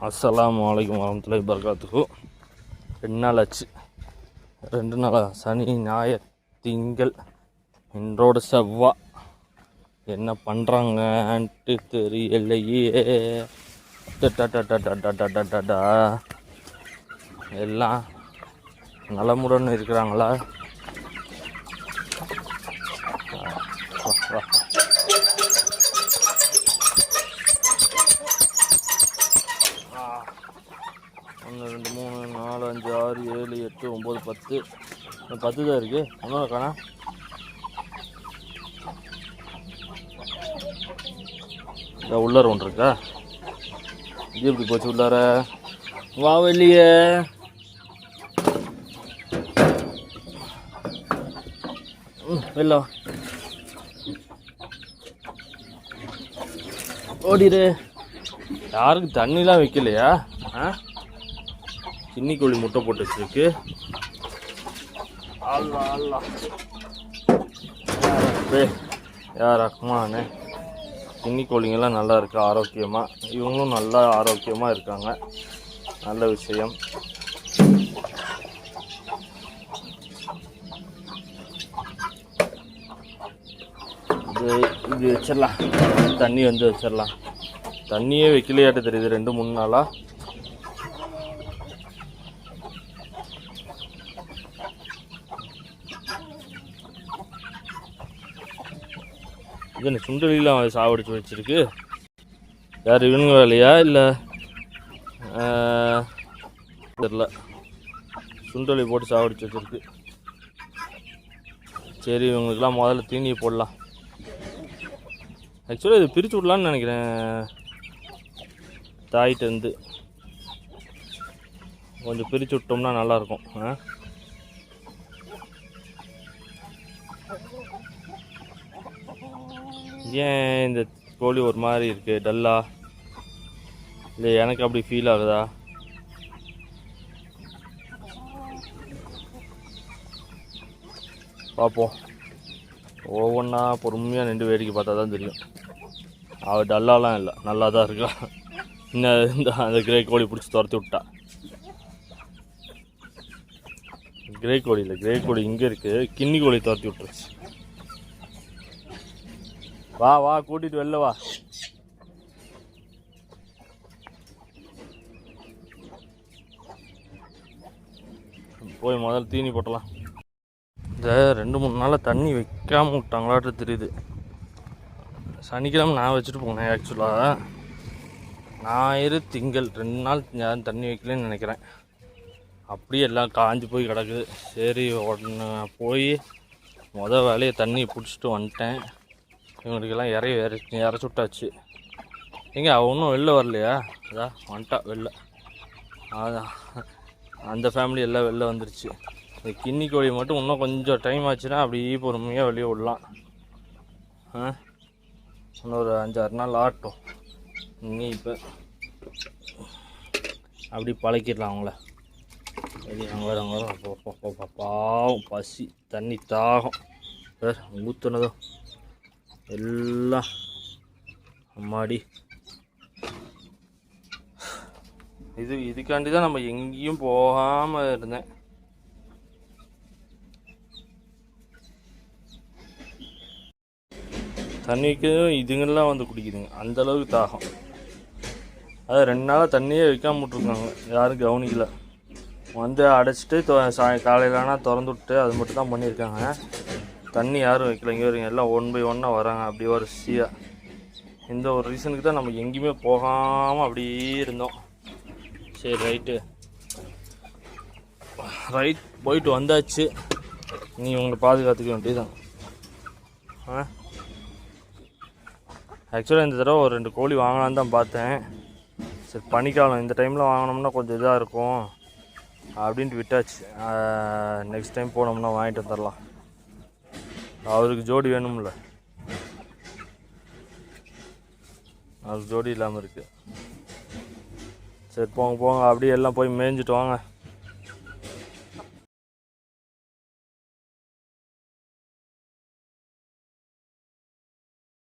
அஸ்லாம் வலைக்கம் வரமத்துல பர்காத்துக்கு ரெண்டு நாள் ஆச்சு. ரெண்டு நாள் சனி ஞாயிறு திங்கள் இன்றோட செவ்வா. என்ன பண்ணுறாங்கன்ட்டு தெரியலையே. எல்லாம் நலமுடன் இருக்கிறாங்களா? ஆறு ஏழு எட்டு ஒம்பது பத்து. பத்து தான் இருக்குது ஒன்றும் காணா. இந்த உள்ளார ஒன்று இருக்கா? இது எப்படி போச்சு உள்ளார. வா வெளியே ம், வெளில ஓடிடு. யாருக்கும் தண்ணிலாம் வைக்கலையா? ஆ? கின்னி கோழி முட்டை போட்டு வச்சிருக்கு. அல்லா அல்லா யார் கோழிங்கெல்லாம் நல்லா இருக்கு ஆரோக்கியமாக இவங்களும் நல்லா ஆரோக்கியமாக இருக்காங்க. நல்ல விஷயம். இது இது வச்சிடலாம் தண்ணி வந்து வச்சிடலாம் தண்ணியே வைக்கலையாட்ட தெரியுது ரெண்டு மூணு நாளாக இது என்ன சுண்டலிலாம் சாவடிச்சு வச்சுருக்கு. யார் இவனுங்க வேலையா? இல்லை தெரில. சுண்டலி போட்டு சாவடிச்சு வச்சுருக்கு. சரி இவங்களுக்குலாம் முதல்ல தீனியை போடலாம். ஆக்சுவலாக இது பிரித்து விடலான்னு நினைக்கிறேன். தாயிட்ட வந்து. கொஞ்சம் பிரித்து விட்டோம்னா நல்லாயிருக்கும் ஆ? ஏன் இந்த கோழி ஒரு மாதிரி இருக்குது டல்லா. இல்லை எனக்கு அப்படி ஃபீல் ஆகுதா? பார்ப்போம் ஒவ்வொன்றா பொறுமையாக நின்று வேடிக்கை பார்த்தா தான் தெரியும். அவள் டல்லாலாம் இல்லை. நல்லா தான் இருக்கா. இன்னும் இந்த அந்த கிரே கோழி பிடிச்சி துரத்தி விட்டா. கிரே கோழி இல்லை. கிரே கோழி இங்கே இருக்குது கின்னி கோழி துரத்தி விட்டுருச்சு. வா வா கூட்டிட்டு வெளில வா. போய் முதல்ல தீனி போட்டலாம். இந்த ரெண்டு மூணு நாளாக தண்ணி வைக்காமல் விட்டாங்களாட்டு தெரியுது. சனிக்கிழமை நான் வச்சுட்டு போனேன் ஆக்சுவலாக ஞாயிறு திங்கள் ரெண்டு நாள் யாரும் தண்ணி வைக்கலன்னு நினைக்கிறேன். அப்படியே எல்லாம் காஞ்சு போய் கிடக்குது. சரி உடனே போய் மொதல் வேலையை தண்ணியை பிடிச்சிட்டு வந்துட்டேன். இவங்களுக்கெல்லாம் இறைய இறச்சி இறச்சி விட்டாச்சு எங்க அவ ஒன்றும் வெளில வரலையா? அதா வந்துட்டா வெளில. அதான் அந்த ஃபேமிலி எல்லாம் வெளில வந்துருச்சு. இந்த கிண்ணி கோழி மட்டும் இன்னும் கொஞ்சம் டைம் ஆச்சுன்னா அப்படியே பொறுமையாக வெளியே விடலாம் ஆ? இன்னொரு அஞ்சாறு நாள் ஆட்டும். இனி இப்போ அப்படி பழக்கிடலாம் அவங்கள. வெளியே அங்கே அங்கே பாவம் பசி தண்ணி தாகம். சார் ஊற்றுனதும் எல்லாம். அம்மாடி. இது இதுக்காண்டி தான் நம்ம எங்கேயும் போகாமல் இருந்தேன். தண்ணிக்கும் இதுங்கெல்லாம் வந்து குடிக்குதுங்க. அந்தளவுக்கு தாகம். அது ரெண்டு நாளாக தண்ணியே வைக்காம விட்ருக்காங்க யாரும் கவனிக்கல. வந்து அடைச்சிட்டு சாய் காலையில் ஆனால் திறந்து விட்டு அது மட்டும் தான் பண்ணியிருக்காங்க. தண்ணி யாரும் வைக்கல. இங்கே வருங்க எல்லாம் ஒன் பை ஒன்னாக வராங்க. அப்படி வரிசையாக இந்த ஒரு ரீசனுக்கு தான் நம்ம எங்கேயுமே போகாமல் அப்படியே இருந்தோம். சரி ரைட்டு ரைட் போயிட்டு வந்தாச்சு. நீ உங்களை பாதுகாத்துக்க வேண்டியதுதான். ஆ? ஆக்சுவலாக இந்த தடவை ஒரு ரெண்டு கோழி வாங்கலான்னு தான் பார்த்தேன். சரி பனிக்காலம். இந்த டைமில் வாங்கினோம்னா கொஞ்சம் இதாக இருக்கும். அப்படின்ட்டு விட்டாச்சு. நெக்ஸ்ட் டைம் போனோம்னா வாங்கிட்டு வந்துடலாம் அவருக்கு ஜோடி வேணும்ல. அவருக்கு ஜோடி இல்லாமல் இருக்குது சரி போங்க போங்க. அப்படியே எல்லாம் போய் மேய்ஞ்சிட்டு வாங்க.